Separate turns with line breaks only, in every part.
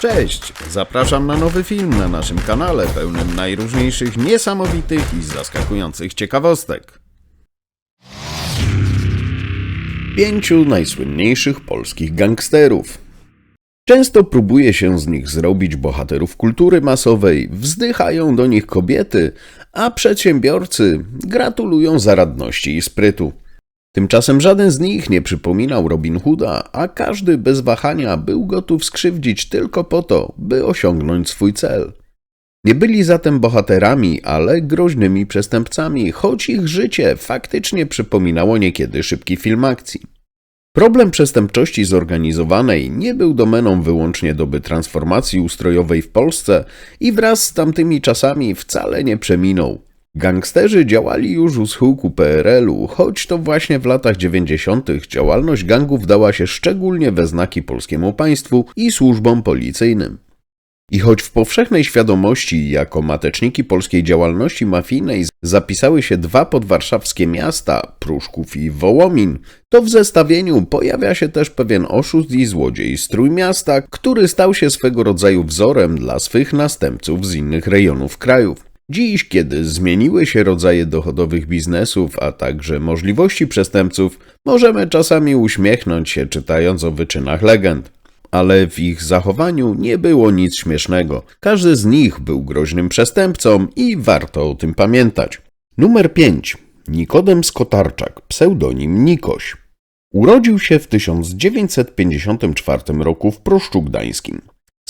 Cześć! Zapraszam na nowy film na naszym kanale pełnym najróżniejszych niesamowitych i zaskakujących ciekawostek. Pięciu najsłynniejszych polskich gangsterów. Często próbuje się z nich zrobić bohaterów kultury masowej, wzdychają do nich kobiety, a przedsiębiorcy gratulują zaradności i sprytu. Tymczasem żaden z nich nie przypominał Robin Hooda, a każdy bez wahania był gotów skrzywdzić tylko po to, by osiągnąć swój cel. Nie byli zatem bohaterami, ale groźnymi przestępcami, choć ich życie faktycznie przypominało niekiedy szybki film akcji. Problem przestępczości zorganizowanej nie był domeną wyłącznie doby transformacji ustrojowej w Polsce i wraz z tamtymi czasami wcale nie przeminął. Gangsterzy działali już u schyłku PRL-u, choć to właśnie w latach 90. działalność gangów dała się szczególnie we znaki polskiemu państwu i służbom policyjnym. I choć w powszechnej świadomości jako mateczniki polskiej działalności mafijnej zapisały się dwa podwarszawskie miasta, Pruszków i Wołomin, to w zestawieniu pojawia się też pewien oszust i złodziej z Trójmiasta, który stał się swego rodzaju wzorem dla swych następców z innych rejonów krajów. Dziś, kiedy zmieniły się rodzaje dochodowych biznesów, a także możliwości przestępców, możemy czasami uśmiechnąć się czytając o wyczynach legend. Ale w ich zachowaniu nie było nic śmiesznego. Każdy z nich był groźnym przestępcą i warto o tym pamiętać. Numer 5. Nikodem Skotarczak, pseudonim Nikoś. Urodził się w 1954 roku w Pruszczu Gdańskim.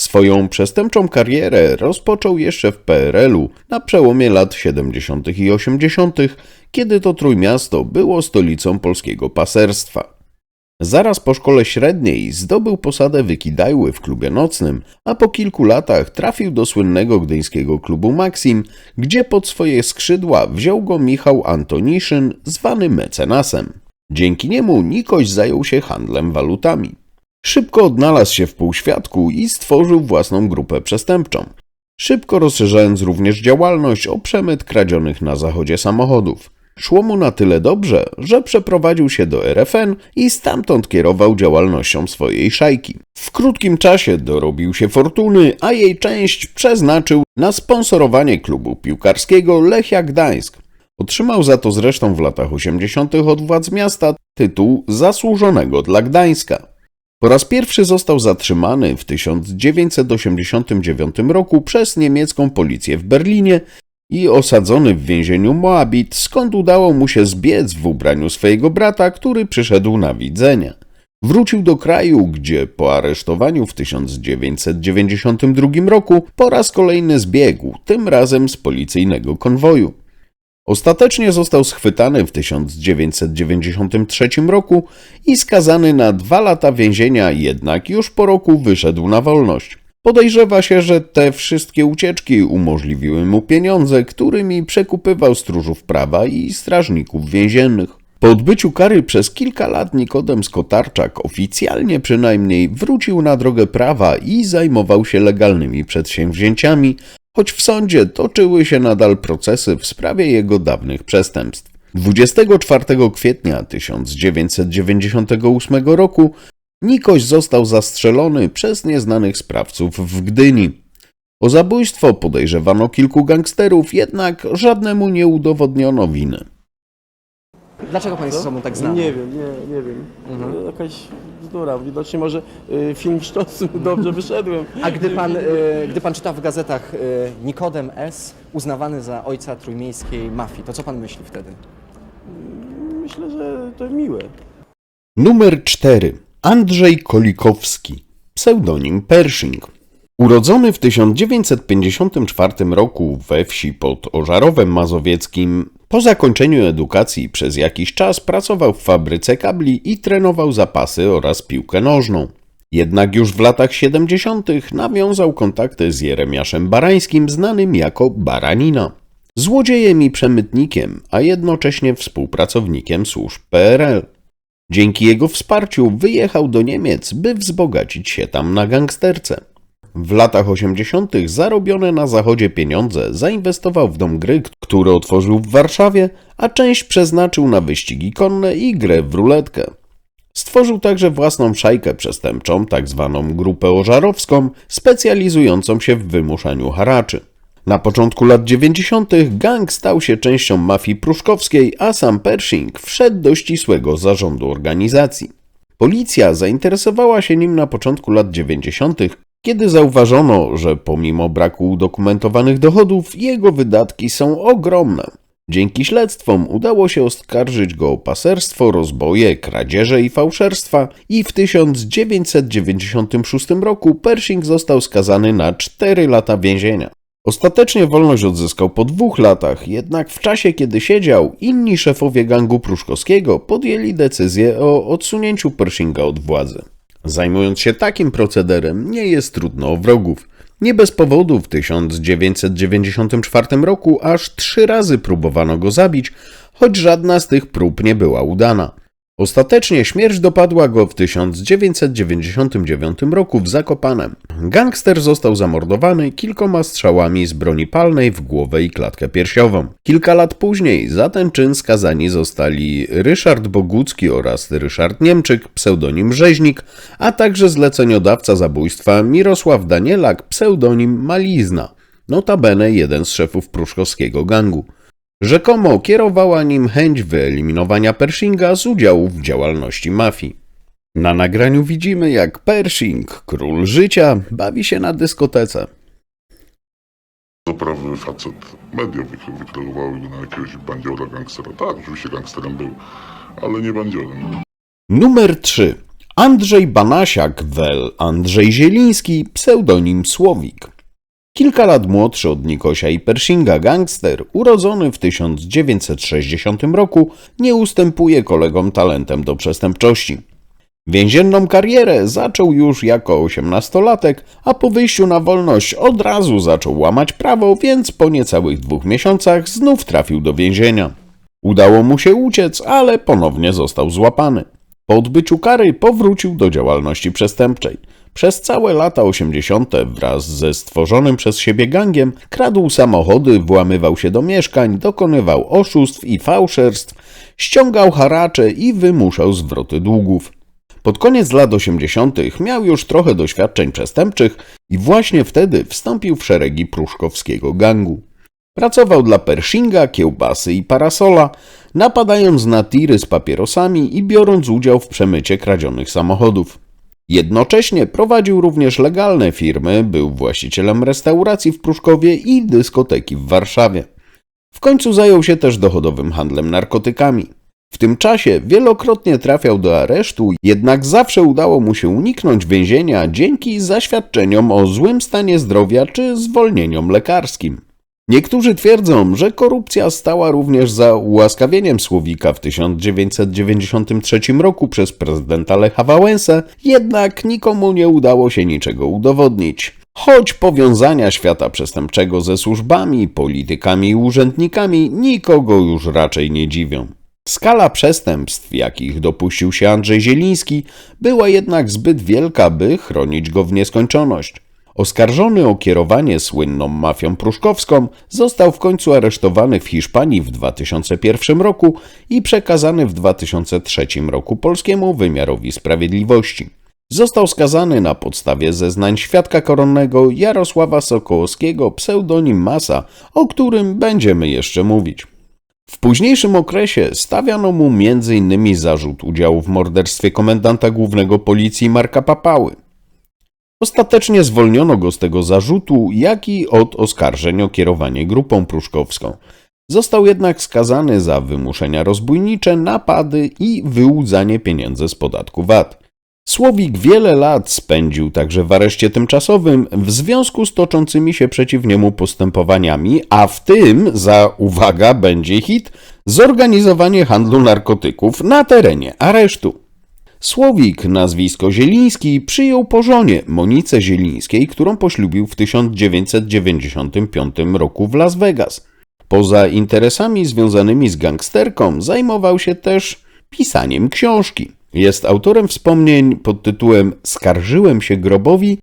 Swoją przestępczą karierę rozpoczął jeszcze w PRL-u na przełomie lat 70. i 80., kiedy to Trójmiasto było stolicą polskiego paserstwa. Zaraz po szkole średniej zdobył posadę wykidajły w klubie nocnym, a po kilku latach trafił do słynnego gdyńskiego klubu Maxim, gdzie pod swoje skrzydła wziął go Michał Antoniszyn, zwany mecenasem. Dzięki niemu Nikoś zajął się handlem walutami. Szybko odnalazł się w półświadku i stworzył własną grupę przestępczą. Szybko rozszerzając również działalność o przemyt kradzionych na zachodzie samochodów. Szło mu na tyle dobrze, że przeprowadził się do RFN i stamtąd kierował działalnością swojej szajki. W krótkim czasie dorobił się fortuny, a jej część przeznaczył na sponsorowanie klubu piłkarskiego Lechia Gdańsk. Otrzymał za to zresztą w latach 80. od władz miasta tytuł zasłużonego dla Gdańska. Po raz pierwszy został zatrzymany w 1989 roku przez niemiecką policję w Berlinie i osadzony w więzieniu Moabit, skąd udało mu się zbiec w ubraniu swojego brata, który przyszedł na widzenie. Wrócił do kraju, gdzie po aresztowaniu w 1992 roku po raz kolejny zbiegł, tym razem z policyjnego konwoju. Ostatecznie został schwytany w 1993 roku i skazany na dwa lata więzienia, jednak już po roku wyszedł na wolność. Podejrzewa się, że te wszystkie ucieczki umożliwiły mu pieniądze, którymi przekupywał stróżów prawa i strażników więziennych. Po odbyciu kary przez kilka lat Nikodem Skotarczak oficjalnie przynajmniej wrócił na drogę prawa i zajmował się legalnymi przedsięwzięciami, choć w sądzie toczyły się nadal procesy w sprawie jego dawnych przestępstw. 24 kwietnia 1998 roku Nikoś został zastrzelony przez nieznanych sprawców w Gdyni. O zabójstwo podejrzewano kilku gangsterów, jednak żadnemu nie udowodniono winy.
Dlaczego pan jest ze sobą tak znany?
Nie wiem, nie, nie wiem.
Mhm.
Jakaś bzdura. Widocznie może y, film sztosy dobrze wyszedłem.
A gdy pan, y, gdy pan czyta w gazetach y, Nikodem S., uznawany za ojca trójmiejskiej mafii, to co pan myśli wtedy?
Myślę, że to miłe.
Numer 4. Andrzej Kolikowski, pseudonim Pershing. Urodzony w 1954 roku we wsi pod Ożarowem Mazowieckim, po zakończeniu edukacji przez jakiś czas pracował w fabryce kabli i trenował zapasy oraz piłkę nożną. Jednak już w latach 70. nawiązał kontakty z Jeremiaszem Barańskim, znanym jako Baranina. Złodziejem i przemytnikiem, a jednocześnie współpracownikiem służb PRL. Dzięki jego wsparciu wyjechał do Niemiec, by wzbogacić się tam na gangsterce. W latach 80. zarobione na zachodzie pieniądze zainwestował w dom gry, który otworzył w Warszawie, a część przeznaczył na wyścigi konne i grę w ruletkę. Stworzył także własną szajkę przestępczą, tak zwaną grupę ożarowską, specjalizującą się w wymuszaniu haraczy. Na początku lat 90. gang stał się częścią mafii pruszkowskiej, a sam Pershing wszedł do ścisłego zarządu organizacji. Policja zainteresowała się nim na początku lat 90., kiedy zauważono, że pomimo braku udokumentowanych dochodów, jego wydatki są ogromne. Dzięki śledztwom udało się oskarżyć go o paserstwo, rozboje, kradzieże i fałszerstwa i w 1996 roku Pershing został skazany na 4 lata więzienia. Ostatecznie wolność odzyskał po dwóch latach, jednak w czasie kiedy siedział, inni szefowie gangu pruszkowskiego podjęli decyzję o odsunięciu Pershinga od władzy. Zajmując się takim procederem, nie jest trudno o wrogów. Nie bez powodu w 1994 roku aż trzy razy próbowano go zabić, choć żadna z tych prób nie była udana. Ostatecznie śmierć dopadła go w 1999 roku w Zakopanem. Gangster został zamordowany kilkoma strzałami z broni palnej w głowę i klatkę piersiową. Kilka lat później za ten czyn skazani zostali Ryszard Bogucki oraz Ryszard Niemczyk, pseudonim Rzeźnik, a także zleceniodawca zabójstwa Mirosław Danielak, pseudonim Malizna, notabene jeden z szefów pruszkowskiego gangu. Rzekomo kierowała nim chęć wyeliminowania Pershinga z udziału w działalności mafii. Na nagraniu widzimy, jak Pershing, król życia, bawi się na dyskotece.
Zaprawy facet. Media wykreowały go na jakiegoś bandziora, gangstera. Tak, oczywiście gangsterem był, ale nie bandziorem.
Numer 3. Andrzej Banasiak, wel Andrzej Zieliński, pseudonim Słowik. Kilka lat młodszy od Nikosia i Pershinga gangster, urodzony w 1960 roku, nie ustępuje kolegom talentem do przestępczości. Więzienną karierę zaczął już jako osiemnastolatek, a po wyjściu na wolność od razu zaczął łamać prawo, więc po niecałych dwóch miesiącach znów trafił do więzienia. Udało mu się uciec, ale ponownie został złapany. Po odbyciu kary powrócił do działalności przestępczej. Przez całe lata 80. wraz ze stworzonym przez siebie gangiem kradł samochody, włamywał się do mieszkań, dokonywał oszustw i fałszerstw, ściągał haracze i wymuszał zwroty długów. Pod koniec lat 80. miał już trochę doświadczeń przestępczych i właśnie wtedy wstąpił w szeregi pruszkowskiego gangu. Pracował dla Pershinga, kiełbasy i parasola, napadając na tiry z papierosami i biorąc udział w przemycie kradzionych samochodów. Jednocześnie prowadził również legalne firmy, był właścicielem restauracji w Pruszkowie i dyskoteki w Warszawie. W końcu zajął się też dochodowym handlem narkotykami. W tym czasie wielokrotnie trafiał do aresztu, jednak zawsze udało mu się uniknąć więzienia dzięki zaświadczeniom o złym stanie zdrowia czy zwolnieniom lekarskim. Niektórzy twierdzą, że korupcja stała również za ułaskawieniem Słowika w 1993 roku przez prezydenta Lecha Wałęsę, jednak nikomu nie udało się niczego udowodnić. Choć powiązania świata przestępczego ze służbami, politykami i urzędnikami nikogo już raczej nie dziwią. Skala przestępstw, jakich dopuścił się Andrzej Zieliński, była jednak zbyt wielka, by chronić go w nieskończoność. Oskarżony o kierowanie słynną mafią pruszkowską, został w końcu aresztowany w Hiszpanii w 2001 roku i przekazany w 2003 roku polskiemu wymiarowi sprawiedliwości. Został skazany na podstawie zeznań świadka koronnego Jarosława Sokołowskiego, pseudonim Masa, o którym będziemy jeszcze mówić. W późniejszym okresie stawiano mu m.in. zarzut udziału w morderstwie komendanta głównego policji Marka Papały. Ostatecznie zwolniono go z tego zarzutu, jak i od oskarżeń o kierowanie grupą pruszkowską. Został jednak skazany za wymuszenia rozbójnicze, napady i wyłudzanie pieniędzy z podatku VAT. Słowik wiele lat spędził także w areszcie tymczasowym w związku z toczącymi się przeciw niemu postępowaniami, a w tym, za uwaga, będzie hit, zorganizowanie handlu narkotyków na terenie aresztu. Słowik, nazwisko Zieliński, przyjął po żonie Monice Zielińskiej, którą poślubił w 1995 roku w Las Vegas. Poza interesami związanymi z gangsterką zajmował się też pisaniem książki. Jest autorem wspomnień pod tytułem Skarżyłem się grobowi,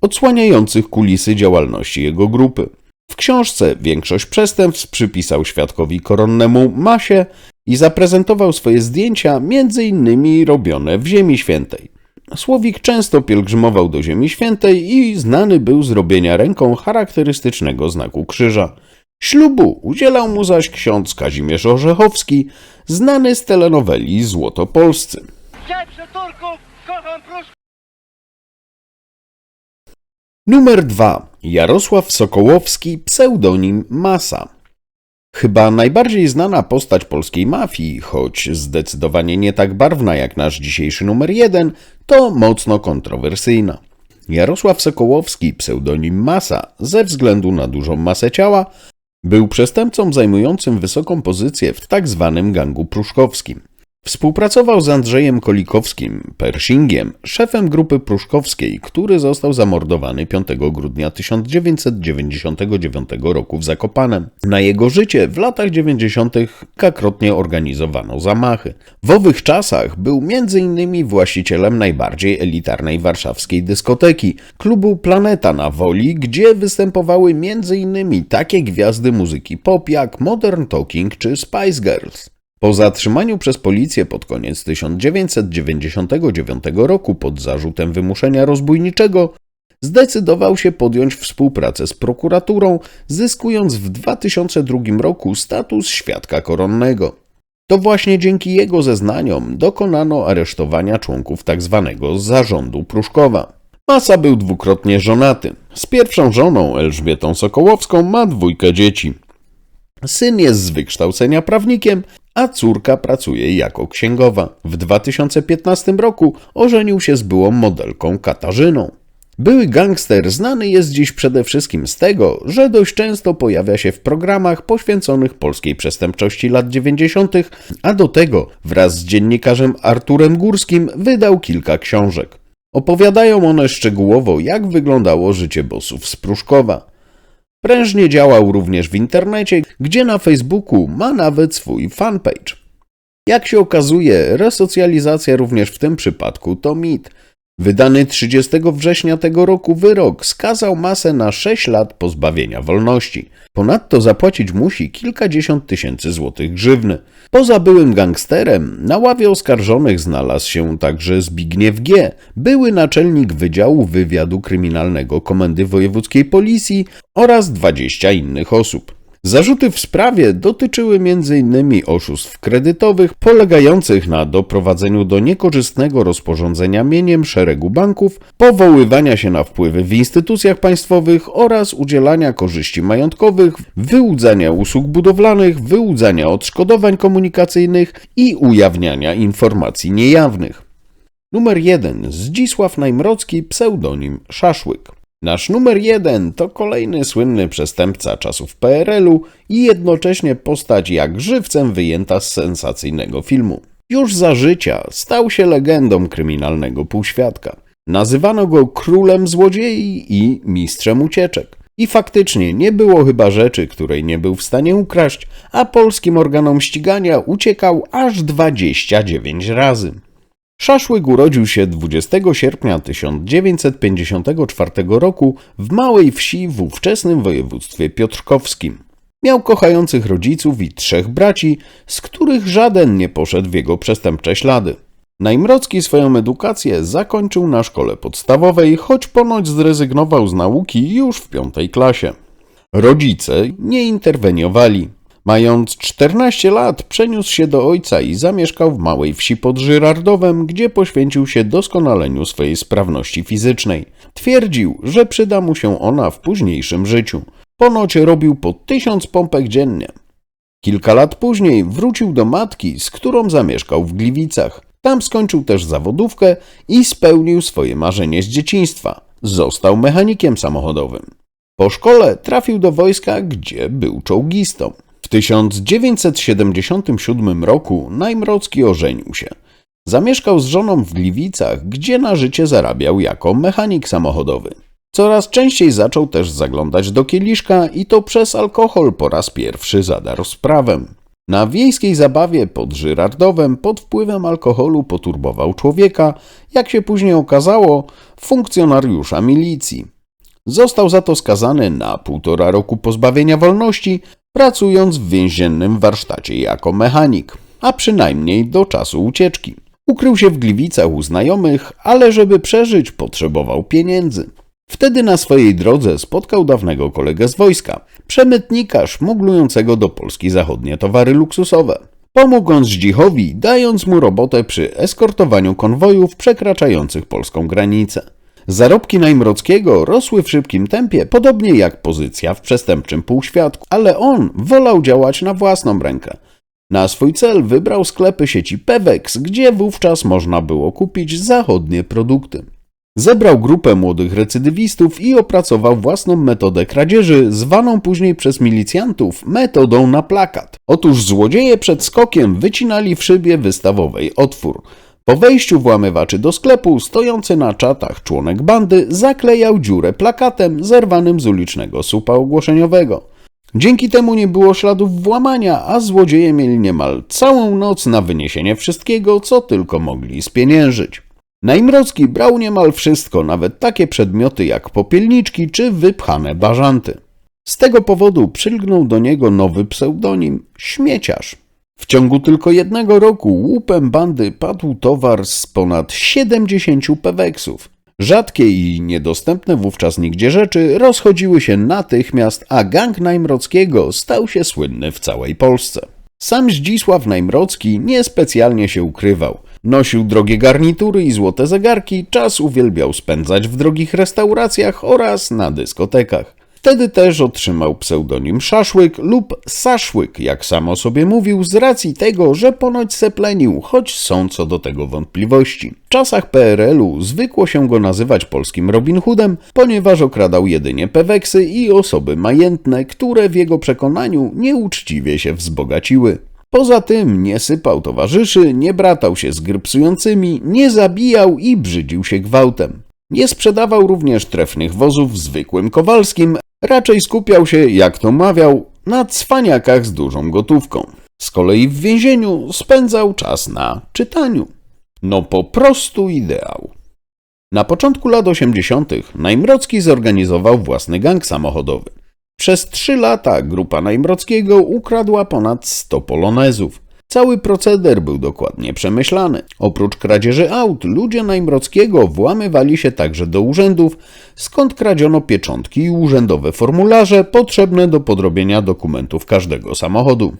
odsłaniających kulisy działalności jego grupy. W książce większość przestępstw przypisał świadkowi koronnemu Masie, i zaprezentował swoje zdjęcia, między innymi robione w Ziemi Świętej. Słowik często pielgrzymował do Ziemi Świętej i znany był z robienia ręką charakterystycznego znaku krzyża. Ślubu udzielał mu zaś ksiądz Kazimierz Orzechowski, znany z telenoweli
Pruszków!
Numer 2. Jarosław Sokołowski, pseudonim Masa. Chyba najbardziej znana postać polskiej mafii, choć zdecydowanie nie tak barwna jak nasz dzisiejszy numer 1, to mocno kontrowersyjna. Jarosław Sokołowski, pseudonim Masa, ze względu na dużą masę ciała, był przestępcą zajmującym wysoką pozycję w tak zwanym gangu pruszkowskim. Współpracował z Andrzejem Kolikowskim, Pershingiem, szefem grupy pruszkowskiej, który został zamordowany 5 grudnia 1999 roku w Zakopanem. Na jego życie w latach 90. kilkakrotnie organizowano zamachy. W owych czasach był m.in. właścicielem najbardziej elitarnej warszawskiej dyskoteki, klubu Planeta na Woli, gdzie występowały m.in. takie gwiazdy muzyki pop jak Modern Talking czy Spice Girls. Po zatrzymaniu przez policję pod koniec 1999 roku pod zarzutem wymuszenia rozbójniczego, zdecydował się podjąć współpracę z prokuraturą, zyskując w 2002 roku status świadka koronnego. To właśnie dzięki jego zeznaniom dokonano aresztowania członków tzw. zarządu Pruszkowa. Masa był dwukrotnie żonaty. Z pierwszą żoną, Elżbietą Sokołowską, ma dwójkę dzieci. Syn jest z wykształcenia prawnikiem, a córka pracuje jako księgowa. W 2015 roku ożenił się z byłą modelką Katarzyną. Były gangster znany jest dziś przede wszystkim z tego, że dość często pojawia się w programach poświęconych polskiej przestępczości lat 90., a do tego wraz z dziennikarzem Arturem Górskim wydał kilka książek. Opowiadają one szczegółowo, jak wyglądało życie bossów z Pruszkowa. Prężnie działał również w internecie, gdzie na Facebooku ma nawet swój fanpage. Jak się okazuje, resocjalizacja również w tym przypadku to mit. Wydany 30 września tego roku wyrok skazał masę na 6 lat pozbawienia wolności. Ponadto zapłacić musi kilkadziesiąt tysięcy złotych grzywny. Poza byłym gangsterem, na ławie oskarżonych znalazł się także Zbigniew G., były naczelnik Wydziału Wywiadu Kryminalnego Komendy Wojewódzkiej Policji oraz 20 innych osób. Zarzuty w sprawie dotyczyły m.in. oszustw kredytowych polegających na doprowadzeniu do niekorzystnego rozporządzenia mieniem szeregu banków, powoływania się na wpływy w instytucjach państwowych oraz udzielania korzyści majątkowych, wyłudzania usług budowlanych, wyłudzania odszkodowań komunikacyjnych i ujawniania informacji niejawnych. Numer 1. Zdzisław Najmrocki, pseudonim Szaszłyk. Nasz numer jeden to kolejny słynny przestępca czasów PRL-u i jednocześnie postać jak żywcem wyjęta z sensacyjnego filmu. Już za życia stał się legendą kryminalnego półświadka. Nazywano go królem złodziei i mistrzem ucieczek. I faktycznie nie było chyba rzeczy, której nie był w stanie ukraść, a polskim organom ścigania uciekał aż 29 razy. Szaszłyk urodził się 20 sierpnia 1954 roku w małej wsi w ówczesnym województwie piotrkowskim. Miał kochających rodziców i trzech braci, z których żaden nie poszedł w jego przestępcze ślady. Najmrocki swoją edukację zakończył na szkole podstawowej, choć ponoć zrezygnował z nauki już w piątej klasie. Rodzice nie interweniowali. Mając 14 lat, przeniósł się do ojca i zamieszkał w małej wsi pod Żyrardowem, gdzie poświęcił się doskonaleniu swojej sprawności fizycznej. Twierdził, że przyda mu się ona w późniejszym życiu. Ponoć robił po tysiąc pompek dziennie. Kilka lat później wrócił do matki, z którą zamieszkał w Gliwicach. Tam skończył też zawodówkę i spełnił swoje marzenie z dzieciństwa. Został mechanikiem samochodowym. Po szkole trafił do wojska, gdzie był czołgistą. W 1977 roku Najmrocki ożenił się. Zamieszkał z żoną w Gliwicach, gdzie na życie zarabiał jako mechanik samochodowy. Coraz częściej zaczął też zaglądać do kieliszka i to przez alkohol po raz pierwszy zadarł sprawę. Na wiejskiej zabawie pod Żyrardowem pod wpływem alkoholu poturbował człowieka, jak się później okazało, funkcjonariusza milicji. Został za to skazany na półtora roku pozbawienia wolności, pracując w więziennym warsztacie jako mechanik. a przynajmniej do czasu ucieczki. Ukrył się w Gliwicach u znajomych, ale żeby przeżyć potrzebował pieniędzy. Wtedy na swojej drodze spotkał dawnego kolegę z wojska, przemytnika szmuglującego do Polski zachodnie towary luksusowe. Pomógł on Zdzichowi, dając mu robotę przy eskortowaniu konwojów przekraczających polską granicę. Zarobki Najmrockiego rosły w szybkim tempie, podobnie jak pozycja w przestępczym półświadku, ale on wolał działać na własną rękę. Na swój cel wybrał sklepy sieci Pewex, gdzie wówczas można było kupić zachodnie produkty. Zebrał grupę młodych recydywistów i opracował własną metodę kradzieży, zwaną później przez milicjantów metodą na plakat. Otóż złodzieje przed skokiem wycinali w szybie wystawowej otwór. Po wejściu włamywaczy do sklepu, stojący na czatach członek bandy zaklejał dziurę plakatem zerwanym z ulicznego słupa ogłoszeniowego. Dzięki temu nie było śladów włamania, a złodzieje mieli niemal całą noc na wyniesienie wszystkiego, co tylko mogli spieniężyć. Najmrocki brał niemal wszystko, nawet takie przedmioty jak popielniczki czy wypchane bażanty. Z tego powodu przylgnął do niego nowy pseudonim śmieciarz. W ciągu tylko jednego roku łupem bandy padł towar z ponad 70 peweksów. Rzadkie i niedostępne wówczas nigdzie rzeczy rozchodziły się natychmiast, a gang Najmrockiego stał się słynny w całej Polsce. Sam Zdzisław Najmrocki niespecjalnie się ukrywał. Nosił drogie garnitury i złote zegarki, czas uwielbiał spędzać w drogich restauracjach oraz na dyskotekach. Wtedy też otrzymał pseudonim Szaszłyk lub Saszłyk, jak sam o sobie mówił, z racji tego, że ponoć seplenił, choć są co do tego wątpliwości. W czasach PRL-u zwykło się go nazywać polskim Robin Hoodem, ponieważ okradał jedynie peweksy i osoby majętne, które w jego przekonaniu nieuczciwie się wzbogaciły. Poza tym nie sypał towarzyszy, nie bratał się z grypsującymi, nie zabijał i brzydził się gwałtem. Nie sprzedawał również trefnych wozów zwykłym Kowalskim, raczej skupiał się, jak to mawiał, na cwaniakach z dużą gotówką. Z kolei w więzieniu spędzał czas na czytaniu. No po prostu ideał. Na początku lat 80. Najmrocki zorganizował własny gang samochodowy. Przez trzy lata grupa Najmrockiego ukradła ponad 100 polonezów. Cały proceder był dokładnie przemyślany. Oprócz kradzieży aut, ludzie Najmrockiego włamywali się także do urzędów, skąd kradziono pieczątki i urzędowe formularze potrzebne do podrobienia dokumentów każdego samochodu.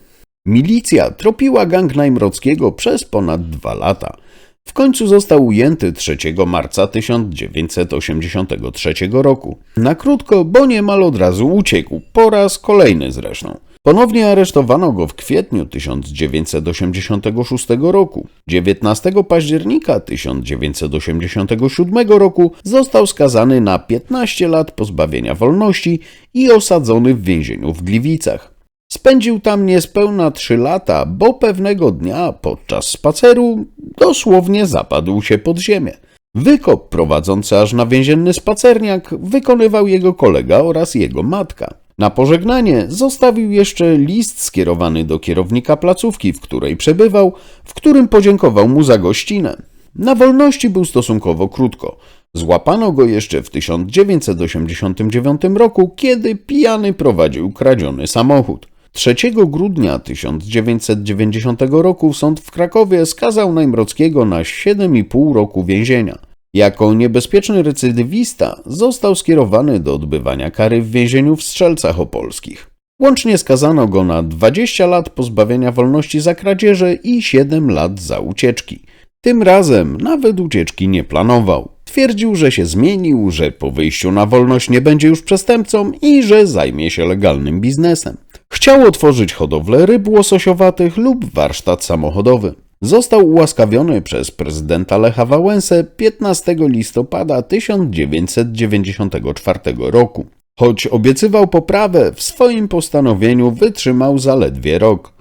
Milicja tropiła gang Najmrockiego przez ponad dwa lata. W końcu został ujęty 3 marca 1983 roku. Na krótko, bo niemal od razu uciekł, po raz kolejny zresztą. Ponownie aresztowano go w kwietniu 1986 roku. 19 października 1987 roku został skazany na 15 lat pozbawienia wolności i osadzony w więzieniu w Gliwicach. Spędził tam niespełna 3 lata, bo pewnego dnia podczas spaceru dosłownie zapadł się pod ziemię. Wykop prowadzący aż na więzienny spacerniak wykonywał jego kolega oraz jego matka. Na pożegnanie zostawił jeszcze list skierowany do kierownika placówki, w której przebywał, w którym podziękował mu za gościnę. Na wolności był stosunkowo krótko. Złapano go jeszcze w 1989 roku, kiedy pijany prowadził kradziony samochód. 3 grudnia 1990 roku sąd w Krakowie skazał Najmrockiego na 7,5 roku więzienia. Jako niebezpieczny recydywista został skierowany do odbywania kary w więzieniu w Strzelcach Opolskich. Łącznie skazano go na 20 lat pozbawienia wolności za kradzieże i 7 lat za ucieczki. Tym razem nawet ucieczki nie planował. Twierdził, że się zmienił, że po wyjściu na wolność nie będzie już przestępcą i że zajmie się legalnym biznesem. Chciał otworzyć hodowlę ryb łososiowatych lub warsztat samochodowy. Został ułaskawiony przez prezydenta Lecha Wałęsę 15 listopada 1994 roku. Choć obiecywał poprawę, w swoim postanowieniu wytrzymał zaledwie rok.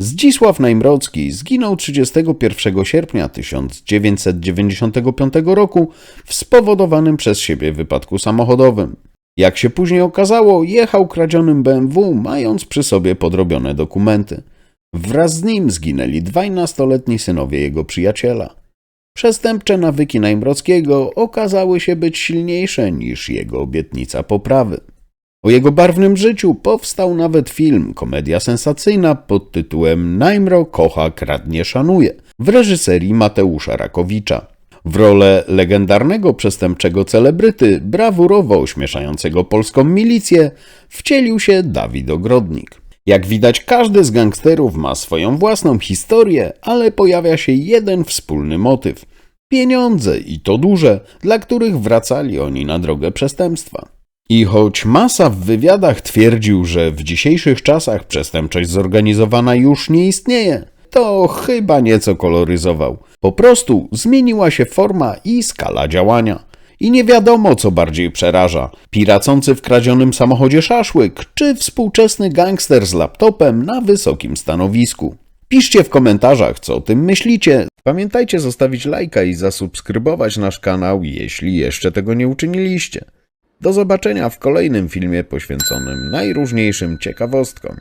Zdzisław Najmrocki zginął 31 sierpnia 1995 roku w spowodowanym przez siebie wypadku samochodowym. Jak się później okazało, jechał kradzionym BMW, mając przy sobie podrobione dokumenty. Wraz z nim zginęli dwaj nastoletni synowie jego przyjaciela. Przestępcze nawyki Najmrockiego okazały się być silniejsze niż jego obietnica poprawy. O jego barwnym życiu powstał nawet film, komedia sensacyjna pod tytułem Najmro kocha, kradnie, szanuje w reżyserii Mateusza Rakowicza. W rolę legendarnego przestępczego celebryty, brawurowo ośmieszającego polską milicję, wcielił się Dawid Ogrodnik. Jak widać, każdy z gangsterów ma swoją własną historię, ale pojawia się jeden wspólny motyw pieniądze i to duże, dla których wracali oni na drogę przestępstwa. I choć masa w wywiadach twierdził, że w dzisiejszych czasach przestępczość zorganizowana już nie istnieje, to chyba nieco koloryzował. Po prostu zmieniła się forma i skala działania. I nie wiadomo, co bardziej przeraża: piracący w kradzionym samochodzie szaszłyk, czy współczesny gangster z laptopem na wysokim stanowisku. Piszcie w komentarzach, co o tym myślicie. Pamiętajcie zostawić lajka i zasubskrybować nasz kanał, jeśli jeszcze tego nie uczyniliście. Do zobaczenia w kolejnym filmie poświęconym najróżniejszym ciekawostkom.